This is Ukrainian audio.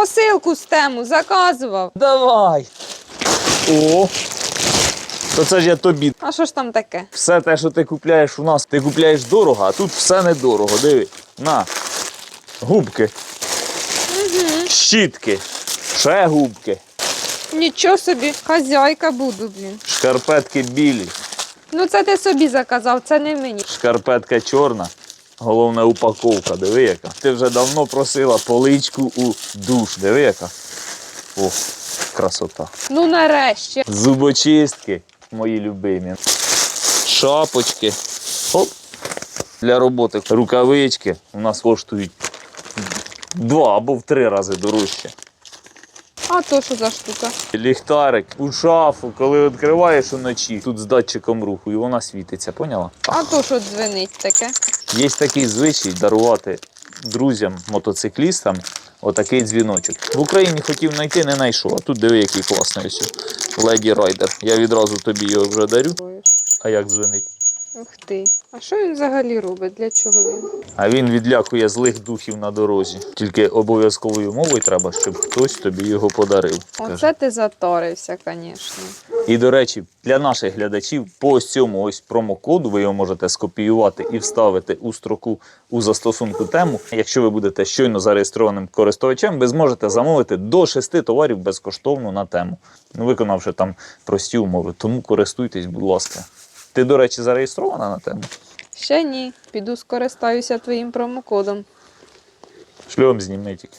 Посилку з тему заказував. Давай. О. То це ж я тобі. А що ж там таке? Все те, що ти купляєш у нас, ти купляєш дорого, а тут все недорого. Диви. На. Губки. Щітки. Ще губки. Нічого собі, хазяйка буду, блін. Шкарпетки білі. Ну це ти собі заказав, це не мені. Шкарпетка чорна. Головне упаковка. Диви яка. Ти вже давно просила поличку у душ. Диви яка. О, красота. Ну нарешті. Зубочистки мої любимі. Шапочки. Оп. Для роботи рукавички у нас коштують два або в три рази дорожче. А то що за штука? Ліхтарик у шафу, коли відкриваєш уночі, тут з датчиком руху, і вона світиться, поняла? А то що дзвенить таке? Є такий звичай дарувати друзям, мотоциклістам отакий дзвіночок. В Україні хотів знайти, не знайшов. А тут диви, який класний ось. Леді Райдер. Я відразу тобі його вже дарю. А як дзвонить? Ух ти. А що він взагалі робить? Для чого він? А він відлякує злих духів на дорозі. Тільки обов'язковою мовою треба, щоб хтось тобі його подарив. Каже. Оце ти затарився, звісно. І до речі, для наших глядачів по ось цьому ось промокоду ви його можете скопіювати і вставити у строку у застосунку тему. Якщо ви будете щойно зареєстрованим користувачем, ви зможете замовити до шести товарів безкоштовно на тему, ну, виконавши там прості умови. Тому користуйтесь, будь ласка. Ти, до речі, зареєстрована на тему? Ще ні. Піду скористаюся твоїм промокодом. Шльом зніми тільки.